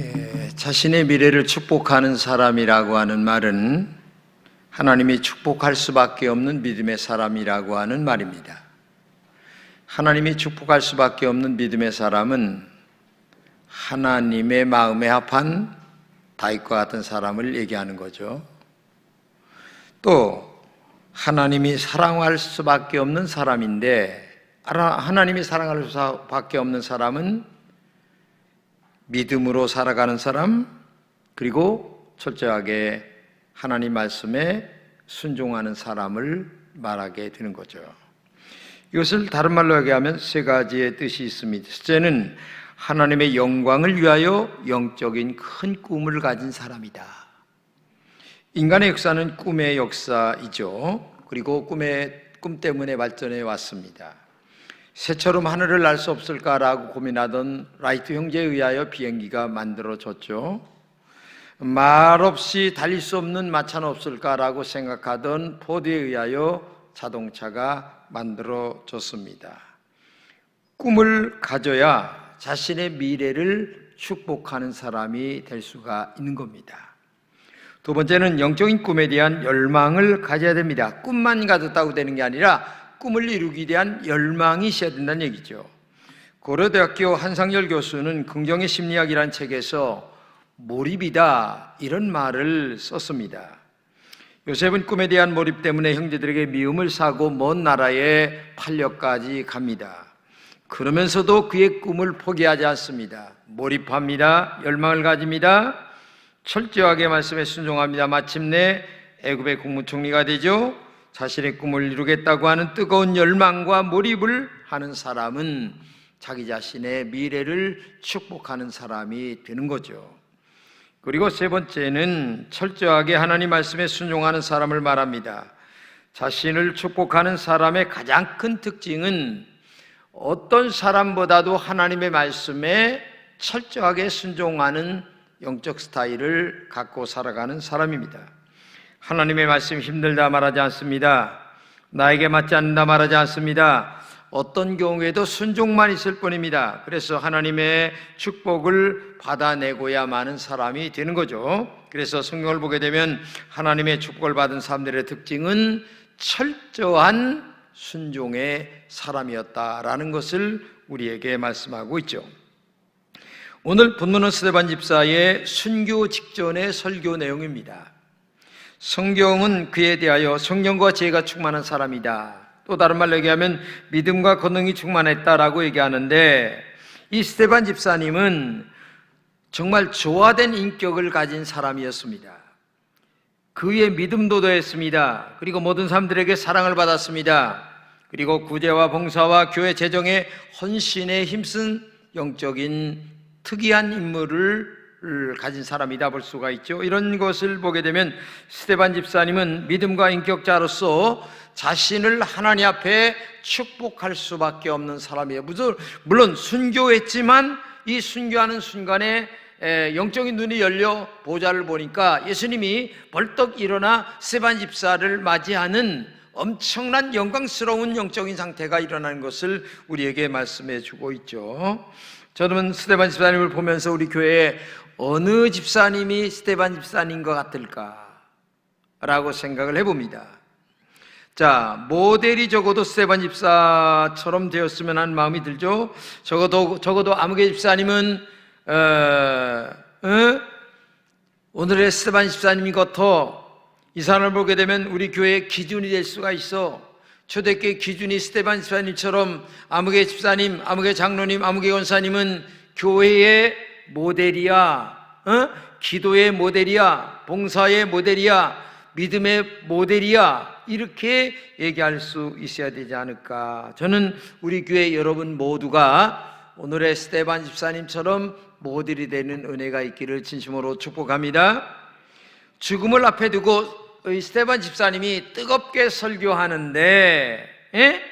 예, 자신의 미래를 축복하는 사람이라고 하는 말은 하나님이 축복할 수밖에 없는 믿음의 사람이라고 하는 말입니다. 하나님이 축복할 수밖에 없는 믿음의 사람은 하나님의 마음에 합한 다윗과 같은 사람을 얘기하는 거죠. 또 하나님이 사랑할 수밖에 없는 사람인데 하나- 하나님이 사랑할 수밖에 없는 사람은 믿음으로 살아가는 사람 그리고 철저하게 하나님 말씀에 순종하는 사람을 말하게 되는 거죠. 이것을 다른 말로 얘기하면 세 가지의 뜻이 있습니다. 첫째는 하나님의 영광을 위하여 영적인 큰 꿈을 가진 사람이다. 인간의 역사는 꿈의 역사이죠. 그리고 꿈의 꿈 때문에 발전해 왔습니다. 새처럼 하늘을 날 수 없을까라고 고민하던 라이트 형제에 의하여 비행기가 만들어졌죠. 말없이 달릴 수 없는 마차는 없을까라고 생각하던 포드에 의하여 자동차가 만들어졌습니다. 꿈을 가져야 자신의 미래를 축복하는 사람이 될 수가 있는 겁니다. 두 번째는 영적인 꿈에 대한 열망을 가져야 됩니다. 꿈만 가졌다고 되는 게 아니라 꿈을 이루기 대한 열망이 있어야 된다는 얘기죠. 고려대학교 한상열 교수는 긍정의 심리학이라는 책에서 몰입이다 이런 말을 썼습니다. 요셉은 꿈에 대한 몰입 때문에 형제들에게 미움을 사고 먼 나라에 팔려까지 갑니다. 그러면서도 그의 꿈을 포기하지 않습니다. 몰입합니다. 열망을 가집니다. 철저하게 말씀에 순종합니다. 마침내 애굽의 국무총리가 되죠. 자신의 꿈을 이루겠다고 하는 뜨거운 열망과 몰입을 하는 사람은 자기 자신의 미래를 축복하는 사람이 되는 거죠. 그리고 세 번째는 철저하게 하나님 말씀에 순종하는 사람을 말합니다. 자신을 축복하는 사람의 가장 큰 특징은 어떤 사람보다도 하나님의 말씀에 철저하게 순종하는 영적 스타일을 갖고 살아가는 사람입니다. 하나님의 말씀 힘들다 말하지 않습니다. 나에게 맞지 않는다 말하지 않습니다. 어떤 경우에도 순종만 있을 뿐입니다. 그래서 하나님의 축복을 받아내고야 마는 사람이 되는 거죠. 그래서 성경을 보게 되면 하나님의 축복을 받은 사람들의 특징은 철저한 순종의 사람이었다라는 것을 우리에게 말씀하고 있죠. 오늘 본문은 스데반 집사의 순교 직전의 설교 내용입니다. 성경은 그에 대하여 성령과 지혜가 충만한 사람이다. 또 다른 말로 얘기하면 믿음과 권능이 충만했다라고 얘기하는데 이 스테반 집사님은 정말 조화된 인격을 가진 사람이었습니다. 그의 믿음도 더했습니다. 그리고 모든 사람들에게 사랑을 받았습니다. 그리고 구제와 봉사와 교회 재정에 헌신에 힘쓴 영적인 특이한 인물을 가진 사람이다 볼 수가 있죠. 이런 것을 보게 되면 스테반 집사님은 믿음과 인격자로서 자신을 하나님 앞에 축복할 수밖에 없는 사람이에요. 물론 순교했지만 이 순교하는 순간에 영적인 눈이 열려 보좌를 보니까 예수님이 벌떡 일어나 스테반 집사를 맞이하는 엄청난 영광스러운 영적인 상태가 일어나는 것을 우리에게 말씀해 주고 있죠. 저는 스테반 집사님을 보면서 우리 교회에 어느 집사님이 스테반 집사님 것 같을까? 라고 생각을 해봅니다. 자, 모델이 적어도 스테반 집사처럼 되었으면 하는 마음이 들죠? 적어도, 적어도 아무개 집사님은, 어, 어? 오늘의 스테반 집사님이 같아 이 사람을 보게 되면 우리 교회의 기준이 될 수가 있어. 초대교회 기준이 스테반 집사님처럼 아무개 집사님, 아무개 장로님, 아무개 원사님은 교회의 모델이야. 어? 기도의 모델이야. 봉사의 모델이야. 믿음의 모델이야. 이렇게 얘기할 수 있어야 되지 않을까. 저는 우리 교회 여러분 모두가 오늘의 스테반 집사님처럼 모델이 되는 은혜가 있기를 진심으로 축복합니다. 죽음을 앞에 두고 이 스테반 집사님이 뜨겁게 설교하는데 예?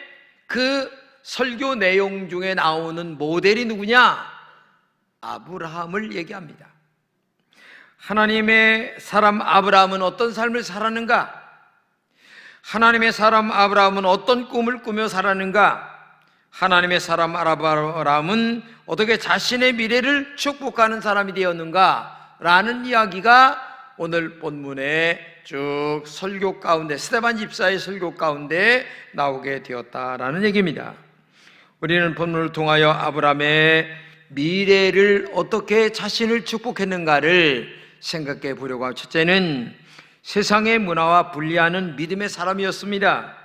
그 설교 내용 중에 나오는 모델이 누구냐? 아브라함을 얘기합니다. 하나님의 사람 아브라함은 어떤 삶을 살았는가? 하나님의 사람 아브라함은 어떤 꿈을 꾸며 살았는가? 하나님의 사람 아브라함은 어떻게 자신의 미래를 축복하는 사람이 되었는가? 라는 이야기가 오늘 본문에 쭉 설교 가운데 스테반 집사의 설교 가운데 나오게 되었다라는 얘기입니다. 우리는 본문을 통하여 아브라함의 미래를 어떻게 자신을 축복했는가를 생각해 보려고 하고 첫째는 세상의 문화와 분리하는 믿음의 사람이었습니다.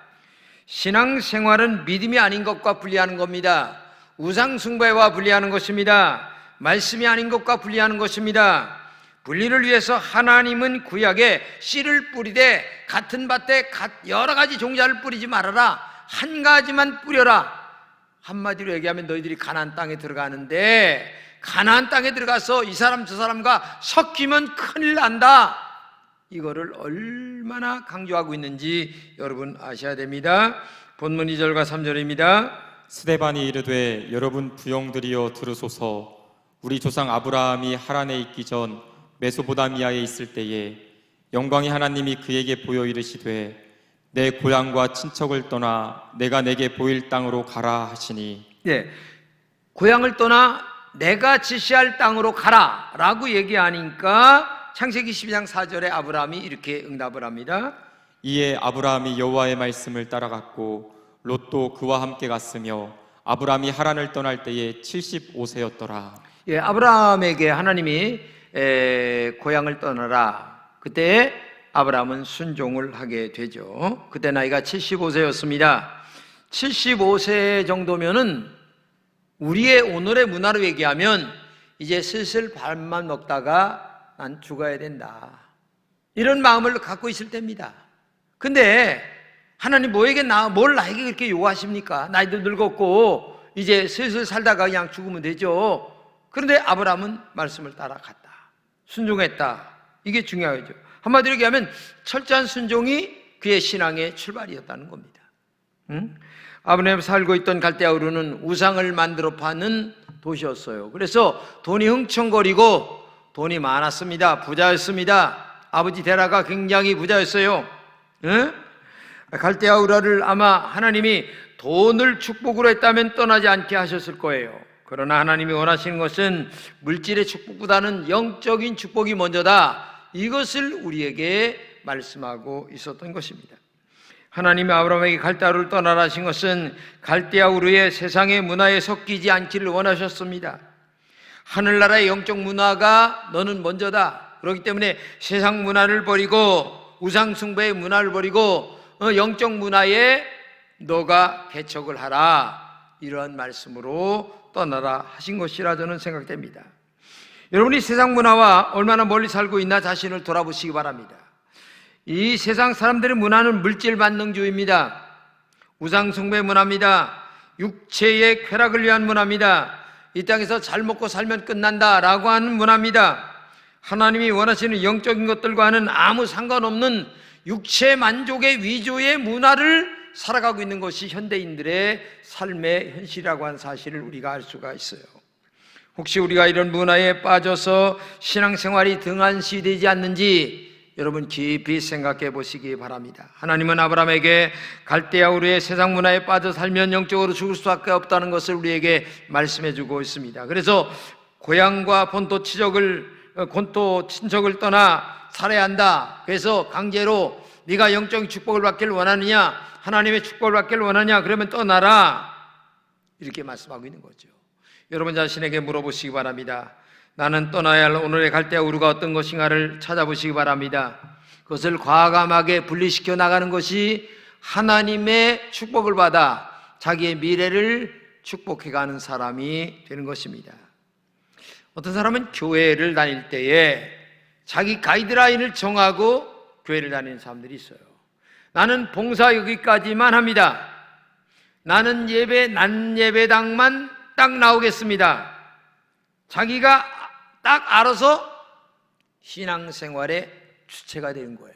신앙 생활은 믿음이 아닌 것과 분리하는 겁니다. 우상 숭배와 분리하는 것입니다. 말씀이 아닌 것과 분리하는 것입니다. 분리를 위해서 하나님은 구약에 씨를 뿌리되 같은 밭에 여러 가지 종자를 뿌리지 말아라. 한 가지만 뿌려라. 한마디로 얘기하면 너희들이 가나안 땅에 들어가는데 가나안 땅에 들어가서 이 사람 저 사람과 섞이면 큰일 난다. 이거를 얼마나 강조하고 있는지 여러분 아셔야 됩니다. 본문 2절과 3절입니다. 스데반이 이르되 여러분 부영들이여 들으소서 우리 조상 아브라함이 하란에 있기 전 메소보다미아에 있을 때에 영광의 하나님이 그에게 보여 이르시되 내 고향과 친척을 떠나 내가 내게 보일 땅으로 가라 하시니 예. 고향을 떠나 내가 지시할 땅으로 가라라고 얘기하니까 창세기 12장 4절에 아브라함이 이렇게 응답을 합니다. 이에 아브라함이 여호와의 말씀을 따라갔고 롯도 그와 함께 갔으며 아브라함이 하란을 떠날 때에 75세였더라 예, 아브라함에게 하나님이 에, 고향을 떠나라. 그때 아브라함은 순종을 하게 되죠. 그때 나이가 75세였습니다. 75세 정도면은 우리의 오늘의 문화로 얘기하면 이제 슬슬 밥만 먹다가 난 죽어야 된다. 이런 마음을 갖고 있을 때입니다. 근데 하나님 뭐에게 나, 뭘 나에게 그렇게 요구하십니까? 나이도 늙었고 이제 슬슬 살다가 그냥 죽으면 되죠. 그런데 아브라함은 말씀을 따라갔다. 순종했다. 이게 중요하죠. 한마디로 얘기하면 철저한 순종이 그의 신앙의 출발이었다는 겁니다. 응? 아브라함 살고 있던 갈대아우르는 우상을 만들어 파는 도시였어요. 그래서 돈이 흥청거리고 돈이 많았습니다. 부자였습니다. 아버지 데라가 굉장히 부자였어요. 응? 갈대아우라를 아마 하나님이 돈을 축복으로 했다면 떠나지 않게 하셨을 거예요. 그러나 하나님이 원하시는 것은 물질의 축복보다는 영적인 축복이 먼저다. 이것을 우리에게 말씀하고 있었던 것입니다. 하나님이 아브라함에게 갈대아우를 떠나라 하신 것은 갈대아우르의 세상의 문화에 섞이지 않기를 원하셨습니다. 하늘나라의 영적 문화가 너는 먼저다. 그렇기 때문에 세상 문화를 버리고 우상숭배의 문화를 버리고 어, 영적 문화에 너가 개척을 하라. 이러한 말씀으로 떠나라 하신 것이라 저는 생각됩니다. 여러분이 세상 문화와 얼마나 멀리 살고 있나 자신을 돌아보시기 바랍니다. 이 세상 사람들의 문화는 물질 만능주의입니다. 우상숭배 문화입니다. 육체의 쾌락을 위한 문화입니다. 이 땅에서 잘 먹고 살면 끝난다 라고 하는 문화입니다. 하나님이 원하시는 영적인 것들과는 아무 상관없는 육체 만족의 위조의 문화를 살아가고 있는 것이 현대인들의 삶의 현실이라고 하는 사실을 우리가 알 수가 있어요. 혹시 우리가 이런 문화에 빠져서 신앙생활이 등한시 되지 않는지 여러분 깊이 생각해 보시기 바랍니다. 하나님은 아브라함에게 갈대아 우리의 세상 문화에 빠져 살면 영적으로 죽을 수밖에 없다는 것을 우리에게 말씀해 주고 있습니다. 그래서 고향과 본토 친척을 본토 친척을 떠나 살아야 한다. 그래서 강제로 네가 영적인 축복을 받기를 원하느냐? 하나님의 축복을 받기를 원하냐? 그러면 떠나라. 이렇게 말씀하고 있는 거죠. 여러분 자신에게 물어보시기 바랍니다. 나는 떠나야 할 오늘의 갈대아 우루가 어떤 것인가를 찾아보시기 바랍니다. 그것을 과감하게 분리시켜 나가는 것이 하나님의 축복을 받아 자기의 미래를 축복해 가는 사람이 되는 것입니다. 어떤 사람은 교회를 다닐 때에 자기 가이드라인을 정하고 교회를 다니는 사람들이 있어요. 나는 봉사 여기까지만 합니다. 나는 예배, 난 예배당만 딱 나오겠습니다. 자기가 딱 알아서 신앙생활의 주체가 되는 거예요.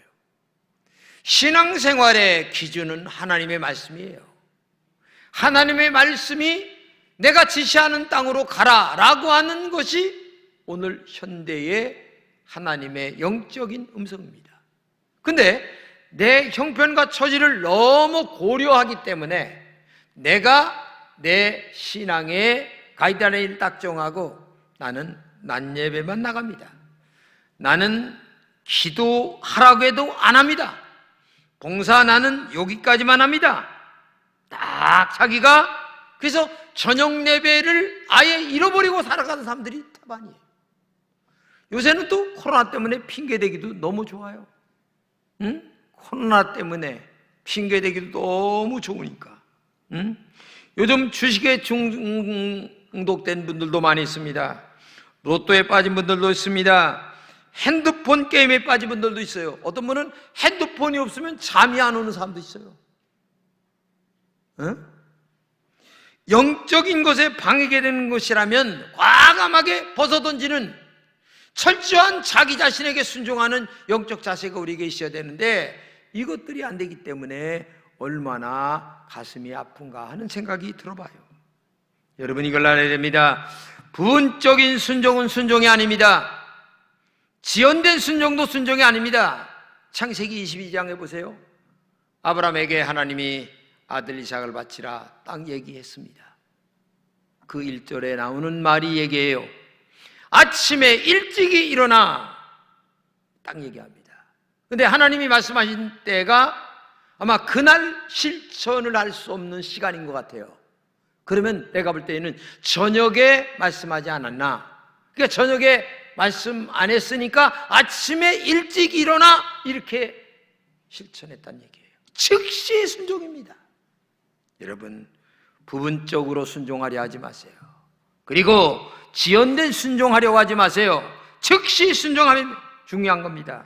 신앙생활의 기준은 하나님의 말씀이에요. 하나님의 말씀이 내가 지시하는 땅으로 가라 라고 하는 것이 오늘 현대의 하나님의 영적인 음성입니다. 근데 내 형편과 처지를 너무 고려하기 때문에 내가 내 신앙의 가이드라인을 딱 정하고 나는 낮 예배만 나갑니다. 나는 기도하라고 해도 안 합니다. 봉사 나는 여기까지만 합니다. 딱 자기가 그래서 저녁 예배를 아예 잃어버리고 살아가는 사람들이 태반이에요. 요새는 또 코로나 때문에 핑계대기도 너무 좋아요. 응? 코로나 때문에 핑계대기도 너무 좋으니까. 응? 요즘 주식에 중독된 분들도 많이 있습니다. 로또에 빠진 분들도 있습니다. 핸드폰 게임에 빠진 분들도 있어요. 어떤 분은 핸드폰이 없으면 잠이 안 오는 사람도 있어요. 응? 영적인 것에 방해가 되는 것이라면 과감하게 벗어던지는 철저한 자기 자신에게 순종하는 영적 자세가 우리에게 있어야 되는데 이것들이 안 되기 때문에 얼마나 가슴이 아픈가 하는 생각이 들어봐요. 여러분 이걸 알아야 됩니다. 부분적인 순종은 순종이 아닙니다. 지연된 순종도 순종이 아닙니다. 창세기 22장에 보세요. 아브라함에게 하나님이 아들 이삭을 바치라 딱 얘기했습니다. 그 1절에 나오는 말이 얘기해요. 아침에 일찍이 일어나 딱 얘기합니다. 근데 하나님이 말씀하신 때가 아마 그날 실천을 할 수 없는 시간인 것 같아요. 그러면 내가 볼 때에는 저녁에 말씀하지 않았나? 그러니까 저녁에 말씀 안 했으니까 아침에 일찍 일어나 이렇게 실천했다는 얘기예요. 즉시 순종입니다. 여러분 부분적으로 순종하려 하지 마세요. 그리고 지연된 순종하려고 하지 마세요. 즉시 순종하면 중요한 겁니다.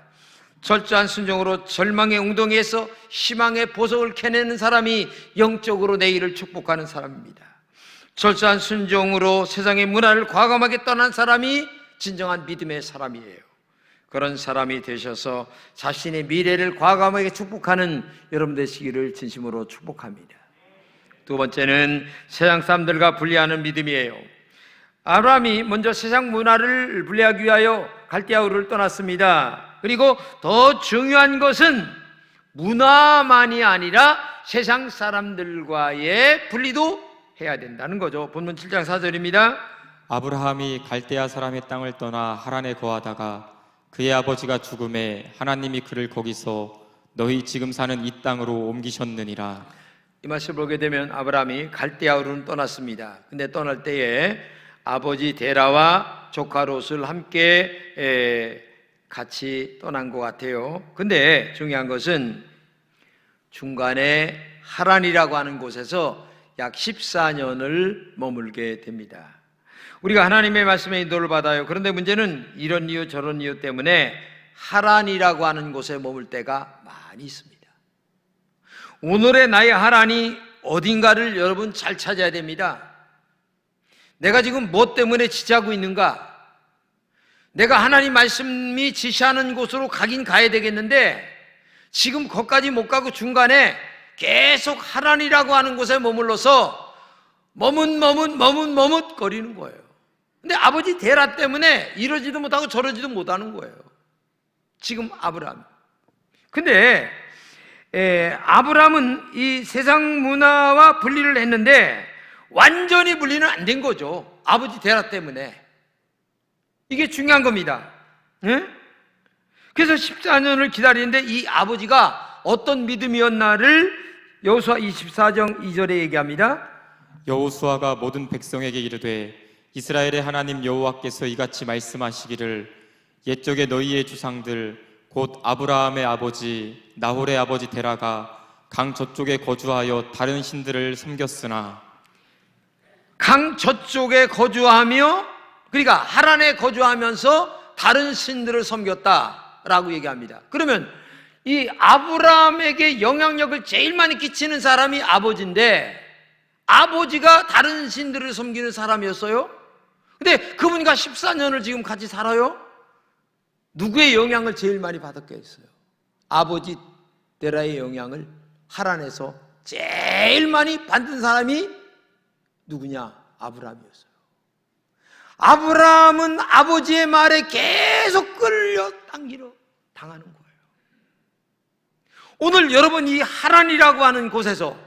철저한 순종으로 절망의 웅덩이에서 희망의 보석을 캐내는 사람이 영적으로 내일을 축복하는 사람입니다. 철저한 순종으로 세상의 문화를 과감하게 떠난 사람이 진정한 믿음의 사람이에요. 그런 사람이 되셔서 자신의 미래를 과감하게 축복하는 여러분 되시기를 진심으로 축복합니다. 두 번째는 세상 사람들과 분리하는 믿음이에요. 아브라함이 먼저 세상 문화를 분리하기 위하여 갈대아우를 떠났습니다. 그리고 더 중요한 것은 문화만이 아니라 세상 사람들과의 분리도 해야 된다는 거죠. 본문 7장 4절입니다. 아브라함이 갈대아 사람의 땅을 떠나 하란에 거하다가 그의 아버지가 죽음에 하나님이 그를 거기서 너희 지금 사는 이 땅으로 옮기셨느니라. 이 말씀을 보게 되면 아브라함이 갈대아우르는 떠났습니다. 근데 떠날 때에 아버지 데라와 조카 롯을 함께 에, 같이 떠난 것 같아요. 근데 중요한 것은 중간에 하란이라고 하는 곳에서 약 14년을 머물게 됩니다. 우리가 하나님의 말씀에 인도를 받아요. 그런데 문제는 이런 이유 저런 이유 때문에 하란이라고 하는 곳에 머물 때가 많이 있습니다. 오늘의 나의 하란이 어딘가를 여러분 잘 찾아야 됩니다. 내가 지금 뭐 때문에 지지하고 있는가? 내가 하나님 말씀이 지시하는 곳으로 가긴 가야 되겠는데 지금 거기까지 못 가고 중간에 계속 하란이라고 하는 곳에 머물러서 머뭇머뭇 머뭇머뭇 거리는 거예요. 근데 아버지 대라 때문에 이러지도 못하고 저러지도 못하는 거예요. 지금 아브라함. 근데 에, 아브라함은 이 세상 문화와 분리를 했는데 완전히 분리는 안 된 거죠. 아버지 대라 때문에. 이게 중요한 겁니다. 예? 그래서 14년을 기다리는데 이 아버지가 어떤 믿음이었나를 여호수아 24장 2절에 얘기합니다. 여호수아가 모든 백성에게 이르되 이스라엘의 하나님 여호와께서 이같이 말씀하시기를 옛적에 너희의 주상들 곧 아브라함의 아버지 나홀의 아버지 데라가 강 저쪽에 거주하여 다른 신들을 섬겼으나 강 저쪽에 거주하며 그러니까 하란에 거주하면서 다른 신들을 섬겼다라고 얘기합니다. 그러면 이 아브라함에게 영향력을 제일 많이 끼치는 사람이 아버지인데 아버지가 다른 신들을 섬기는 사람이었어요? 근데 그분과 14년을 지금 같이 살아요? 누구의 영향을 제일 많이 받았겠어요? 아버지 데라의 영향을 하란에서 제일 많이 받은 사람이 누구냐? 아브라함이었어요. 아브라함은 아버지의 말에 계속 끌려 당기러 당하는 거예요. 오늘 여러분 이 하란이라고 하는 곳에서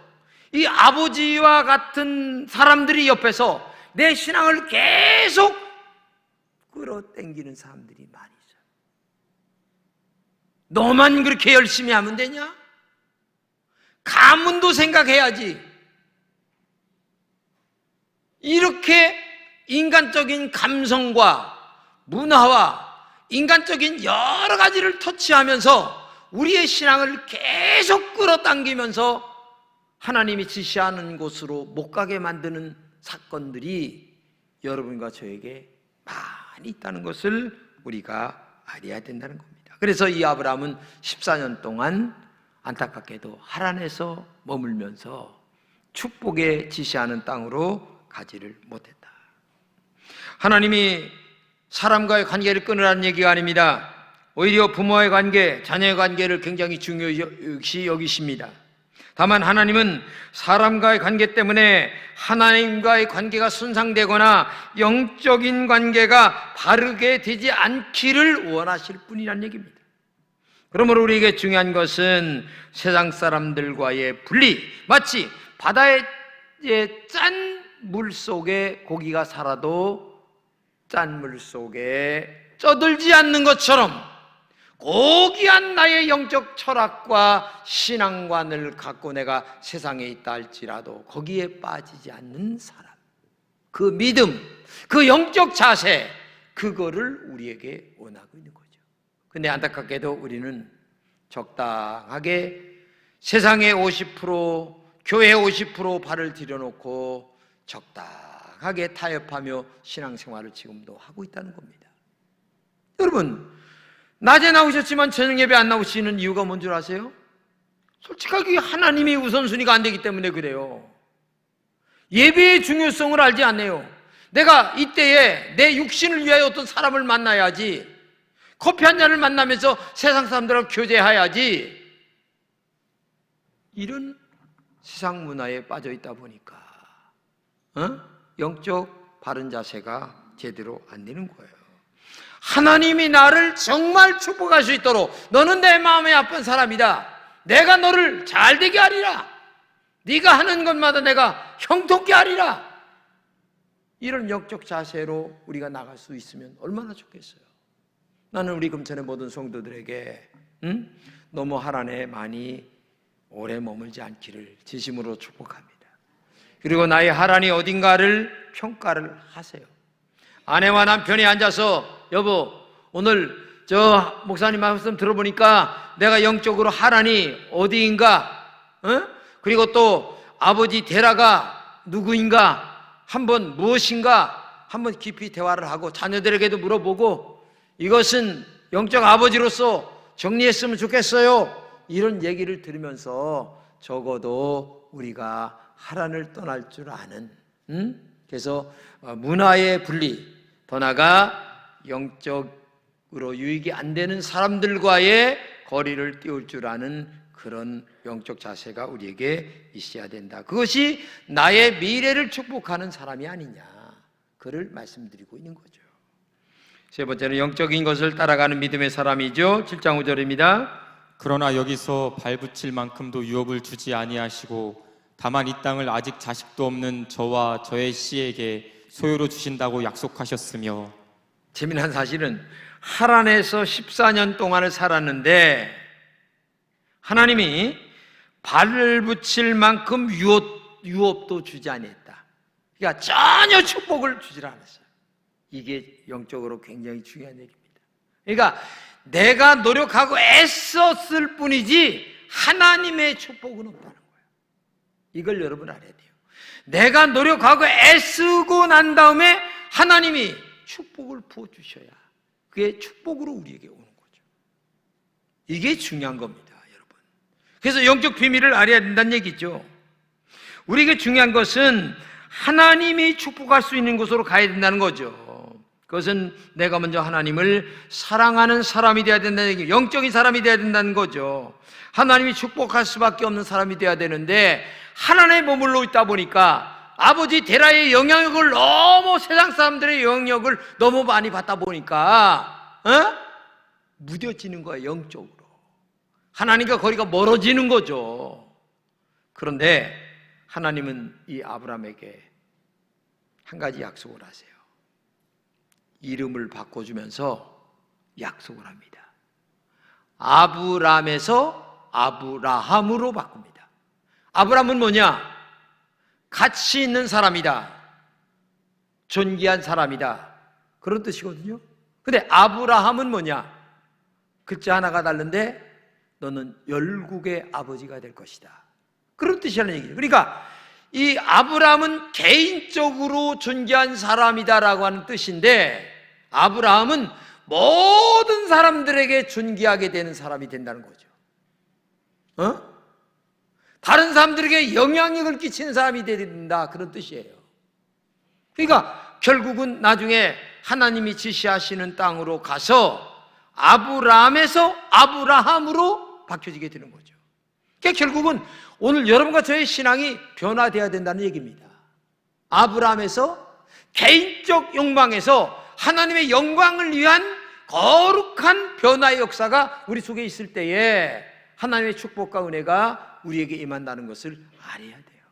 이 아버지와 같은 사람들이 옆에서 내 신앙을 계속 끌어당기는 사람들이 많이 있어요. 너만 그렇게 열심히 하면 되냐? 가문도 생각해야지. 이렇게 인간적인 감성과 문화와 인간적인 여러 가지를 터치하면서 우리의 신앙을 계속 끌어당기면서 하나님이 지시하는 곳으로 못 가게 만드는 사건들이 여러분과 저에게 많이 있다는 것을 우리가 알아야 된다는 겁니다. 그래서 이 아브라함은 14년 동안 안타깝게도 하란에서 머물면서 축복에 지시하는 땅으로 가지를 못했다. 하나님이 사람과의 관계를 끊으라는 얘기가 아닙니다. 오히려 부모의 관계, 자녀의 관계를 굉장히 중요시 여기십니다. 다만 하나님은 사람과의 관계 때문에 하나님과의 관계가 손상되거나 영적인 관계가 바르게 되지 않기를 원하실 뿐이란 얘기입니다. 그러므로 우리에게 중요한 것은 세상 사람들과의 분리, 마치 바다의 짠물 속에 고기가 살아도 짠물 속에 쪄들지 않는 것처럼 고귀한 나의 영적 철학과 신앙관을 갖고 내가 세상에 있다 할지라도 거기에 빠지지 않는 사람. 그 믿음, 그 영적 자세, 그거를 우리에게 원하고 있는 거죠. 근데 안타깝게도 우리는 적당하게 세상의 50%, 교회 50% 발을 들여놓고 적당 하게 타협하며 신앙생활을 지금도 하고 있다는 겁니다. 여러분, 낮에 나오셨지만 저녁 예배 안 나오시는 이유가 뭔 줄 아세요? 솔직하게 하나님이 우선순위가 안 되기 때문에 그래요. 예배의 중요성을 알지 않네요. 내가 이때에 내 육신을 위하여 어떤 사람을 만나야지. 커피 한 잔을 만나면서 세상 사람들하고 교제해야지. 이런 세상 문화에 빠져 있다 보니까 어? 영적 바른 자세가 제대로 안 되는 거예요. 하나님이 나를 정말 축복할 수 있도록 너는 내 마음에 아픈 사람이다. 내가 너를 잘 되게 하리라. 네가 하는 것마다 내가 형통케 하리라. 이런 영적 자세로 우리가 나갈 수 있으면 얼마나 좋겠어요. 나는 우리 금천의 모든 성도들에게 응? 너무 하란에 많이 오래 머물지 않기를 진심으로 축복합니다. 그리고 나의 하란이 어딘가를 평가를 하세요. 아내와 남편이 앉아서 여보 오늘 저 목사님 말씀 들어보니까 내가 영적으로 하란이 어디인가 어? 그리고 또 아버지 데라가 누구인가 한번 무엇인가 한번 깊이 대화를 하고 자녀들에게도 물어보고 이것은 영적 아버지로서 정리했으면 좋겠어요 이런 얘기를 들으면서 적어도 우리가 하란을 떠날 줄 아는 음? 그래서 어, 문화의 분리 더 나아가 영적으로 유익이 안 되는 사람들과의 거리를 띄울 줄 아는 그런 영적 자세가 우리에게 있어야 된다. 그것이 나의 미래를 축복하는 사람이 아니냐. 그를 말씀드리고 있는 거죠. 세 번째는 영적인 것을 따라가는 믿음의 사람이죠. 7장 5절입니다. 그러나 여기서 발붙일 만큼도 유업을 주지 아니하시고 다만 이 땅을 아직 자식도 없는 저와 저의 씨에게 소유로 주신다고 약속하셨으며 재미난 사실은 하란에서 14년 동안을 살았는데 하나님이 발을 붙일 만큼 유업, 유업도 주지 아니했다. 그러니까 전혀 축복을 주질 않았어요. 이게 영적으로 굉장히 중요한 얘기입니다. 그러니까 내가 노력하고 애썼을 뿐이지 하나님의 축복은 없다는 거예요. 이걸 여러분 알아야 돼요. 내가 노력하고 애쓰고 난 다음에 하나님이 축복을 부어 주셔야 그게 축복으로 우리에게 오는 거죠. 이게 중요한 겁니다, 여러분. 그래서 영적 비밀을 알아야 된다는 얘기죠. 우리에게 중요한 것은 하나님이 축복할 수 있는 곳으로 가야 된다는 거죠. 그것은 내가 먼저 하나님을 사랑하는 사람이 되어야 된다는 얘기, 영적인 사람이 되어야 된다는 거죠. 하나님이 축복할 수밖에 없는 사람이 되어야 되는데 하나님에 머물러 있다 보니까 아버지 데라의 영향력을 너무 세상 사람들의 영향력을 너무 많이 받다 보니까 어? 무뎌지는 거예요 영적으로 하나님과 거리가 멀어지는 거죠. 그런데 하나님은 이 아브라함에게 한 가지 약속을 하세요. 이름을 바꿔주면서 약속을 합니다. 아브람에서 아브라함으로 바꿉니다. 아브람은 뭐냐? 가치 있는 사람이다. 존귀한 사람이다. 그런 뜻이거든요. 근데 아브라함은 뭐냐? 글자 하나가 다른데 너는 열국의 아버지가 될 것이다. 그런 뜻이라는 얘기죠. 그러니까 이 아브라함은 개인적으로 존귀한 사람이다라고 하는 뜻인데 아브라함은 모든 사람들에게 존귀하게 되는 사람이 된다는 거죠. 어? 다른 사람들에게 영향력을 끼치는 사람이 된다 그런 뜻이에요. 그러니까 결국은 나중에 하나님이 지시하시는 땅으로 가서 아브라함에서 아브라함으로 바뀌어지게 되는 거죠. 그러니까 결국은 오늘 여러분과 저의 신앙이 변화되어야 된다는 얘기입니다. 아브라함에서 개인적 욕망에서 하나님의 영광을 위한 거룩한 변화의 역사가 우리 속에 있을 때에 하나님의 축복과 은혜가 우리에게 임한다는 것을 알아야 돼요.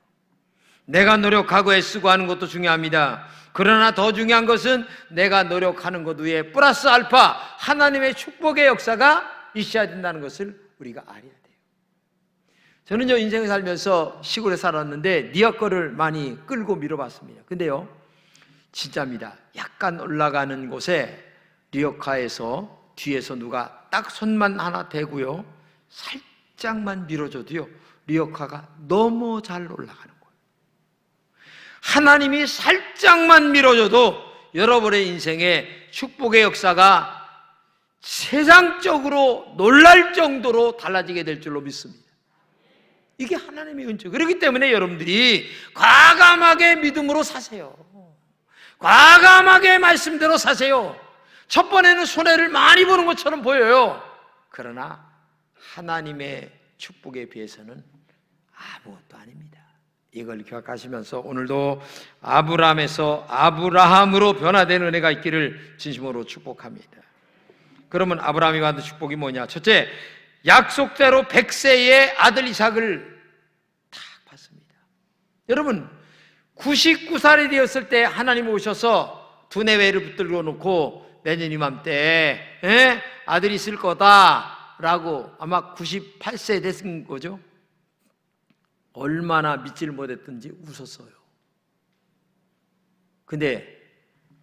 내가 노력하고 애쓰고 하는 것도 중요합니다. 그러나 더 중요한 것은 내가 노력하는 것 위에 플러스 알파 하나님의 축복의 역사가 있어야 된다는 것을 우리가 알아야 돼요. 저는요 인생을 살면서 시골에 살았는데 니어 거를 많이 끌고 밀어봤습니다. 근데요 진짜입니다. 약간 올라가는 곳에 리어카에서 뒤에서 누가 딱 손만 하나 대고요 살짝만 밀어줘도요 리어카가 너무 잘 올라가는 거예요. 하나님이 살짝만 밀어줘도 여러분의 인생에 축복의 역사가 세상적으로 놀랄 정도로 달라지게 될 줄로 믿습니다. 이게 하나님의 은총. 그렇기 때문에 여러분들이 과감하게 믿음으로 사세요. 과감하게 말씀대로 사세요. 첫 번에는 손해를 많이 보는 것처럼 보여요. 그러나 하나님의 축복에 비해서는 아무것도 아닙니다. 이걸 기억하시면서 오늘도 아브라함에서 아브라함으로 변화되는 은혜가 있기를 진심으로 축복합니다. 그러면 아브라함이 받은 축복이 뭐냐? 첫째, 약속대로 100세의 아들 이삭을 탁 받습니다. 여러분, 99살이 되었을 때 하나님 오셔서 두뇌회를 붙들고 놓고 내년 이맘때 에? 아들이 있을 거다라고 아마 98세 됐은 거죠. 얼마나 믿지를 못했던지 웃었어요. 근데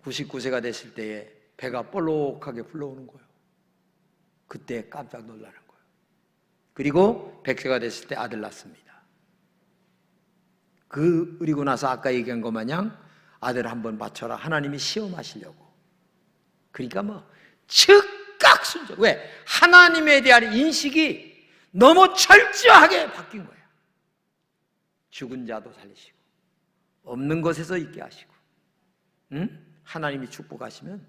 99세가 됐을 때에 배가 볼록하게 불러오는 거예요. 그때 깜짝 놀라는 거예요. 그리고 100세가 됐을 때 아들 낳습니다. 그 그리고 나서 아까 얘기한 것 마냥 아들 한번 바쳐라 하나님이 시험하시려고. 그러니까 뭐 즉각 순종. 왜? 하나님에 대한 인식이 너무 철저하게 바뀐 거예요. 죽은 자도 살리시고 없는 것에서 있게 하시고 응? 하나님이 축복하시면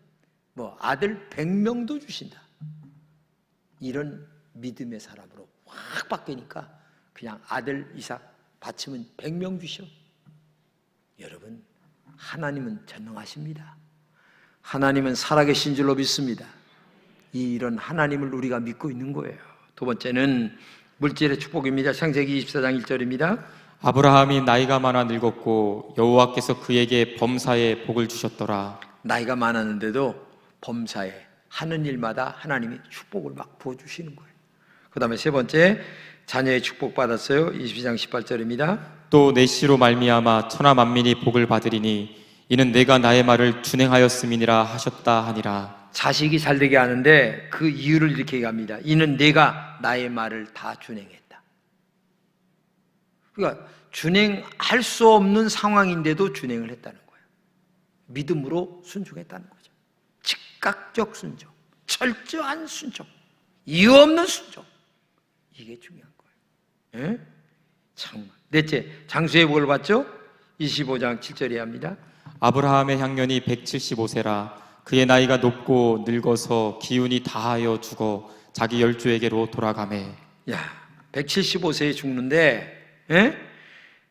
뭐 아들 100명도 주신다. 이런 믿음의 사람으로 확 바뀌니까 그냥 아들 이삭 바치면 100명 주셔. 여러분 하나님은 전능하십니다. 하나님은 살아계신 줄로 믿습니다. 이 이런 하나님을 우리가 믿고 있는 거예요. 두 번째는 물질의 축복입니다. 창세기 24장 1절입니다. 아브라함이 나이가 많아 늙었고 여호와께서 그에게 범사에 복을 주셨더라. 나이가 많았는데도 범사에 하는 일마다 하나님이 축복을 막 부어 주시는 거예요. 그 다음에 세 번째, 자녀의 축복 받았어요. 22장 18절입니다. 또내 씨로 말미암아 천하 만민이 복을 받으리니 이는 내가 나의 말을 준행하였음이니라 하셨다 하니라. 자식이 잘 되게 하는데 그 이유를 이렇게 얘기합니다. 이는 내가 나의 말을 다 준행했다. 그러니까 준행할 수 없는 상황인데도 준행을 했다는 거예요. 믿음으로 순종했다는 거죠. 즉각적 순종, 철저한 순종, 이유 없는 순종. 이게 거예요. 예? 정말. 넷째, 장수의 복을 받죠? 25장 7절에 합니다. 아브라함의 향년이 175세라 그의 나이가 높고 늙어서 기운이 다하여 죽어 자기 열조에게로 돌아가매 야, 175세에 죽는데, 예?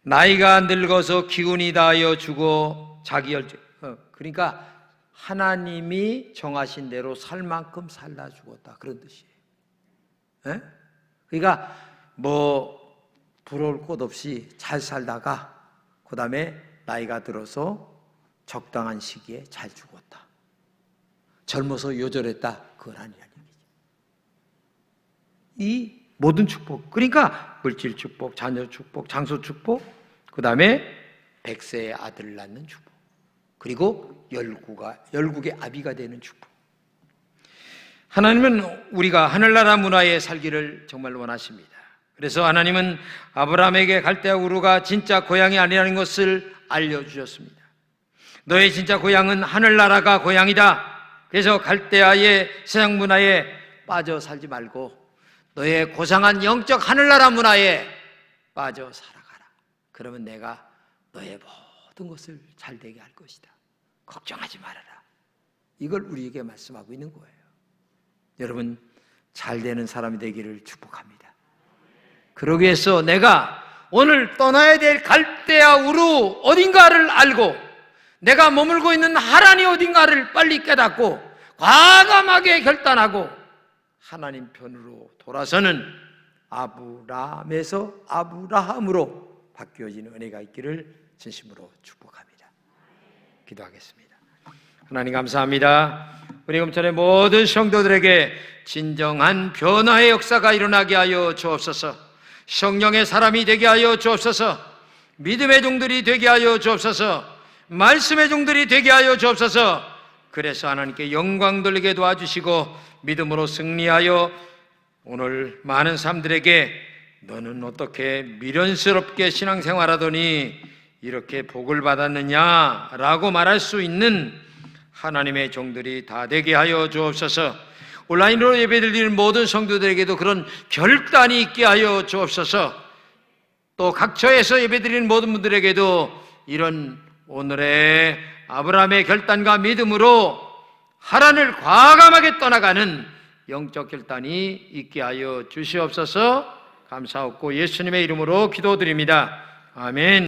나이가 늙어서 기운이 다하여 죽어 자기 열, 어, 그러니까 하나님이 정하신 대로 살 만큼 살다 죽었다. 그런 뜻이에요. 예? 그러니까 뭐 부러울 것 없이 잘 살다가 그 다음에 나이가 들어서 적당한 시기에 잘 죽었다. 젊어서 요절했다. 그건 아니라는 얘기죠. 이 모든 축복, 그러니까 물질 축복, 자녀 축복, 장소 축복, 그 다음에 백세의 아들을 낳는 축복, 그리고 열국가 열국의 아비가 되는 축복. 하나님은 우리가 하늘나라 문화에 살기를 정말 원하십니다. 그래서 하나님은 아브라함에게 갈대아 우루가 진짜 고향이 아니라는 것을 알려주셨습니다. 너의 진짜 고향은 하늘나라가 고향이다. 그래서 갈대아의 세상 문화에 빠져 살지 말고 너의 고상한 영적 하늘나라 문화에 빠져 살아가라. 그러면 내가 너의 모든 것을 잘 되게 할 것이다. 걱정하지 말아라. 이걸 우리에게 말씀하고 있는 거예요. 여러분 잘 되는 사람이 되기를 축복합니다. 그러기 위해서 내가 오늘 떠나야 될 갈대아 우루 어딘가를 알고 내가 머물고 있는 하란이 어딘가를 빨리 깨닫고 과감하게 결단하고 하나님 편으로 돌아서는 아브라함에서 아브라함으로 바뀌어지는 은혜가 있기를 진심으로 축복합니다. 기도하겠습니다. 하나님 감사합니다. 우리 금천의 모든 성도들에게 진정한 변화의 역사가 일어나게 하여 주옵소서. 성령의 사람이 되게 하여 주옵소서. 믿음의 종들이 되게 하여 주옵소서. 말씀의 종들이 되게 하여 주옵소서. 그래서 하나님께 영광 돌리게 도와주시고 믿음으로 승리하여 오늘 많은 사람들에게 너는 어떻게 미련스럽게 신앙생활하더니 이렇게 복을 받았느냐라고 말할 수 있는 하나님의 종들이 다 되게 하여 주옵소서. 온라인으로 예배드리는 모든 성도들에게도 그런 결단이 있게 하여 주옵소서. 또 각처에서 예배드리는 모든 분들에게도 이런 오늘의 아브라함의 결단과 믿음으로 하란을 과감하게 떠나가는 영적 결단이 있게 하여 주시옵소서. 감사하고 예수님의 이름으로 기도드립니다. 아멘.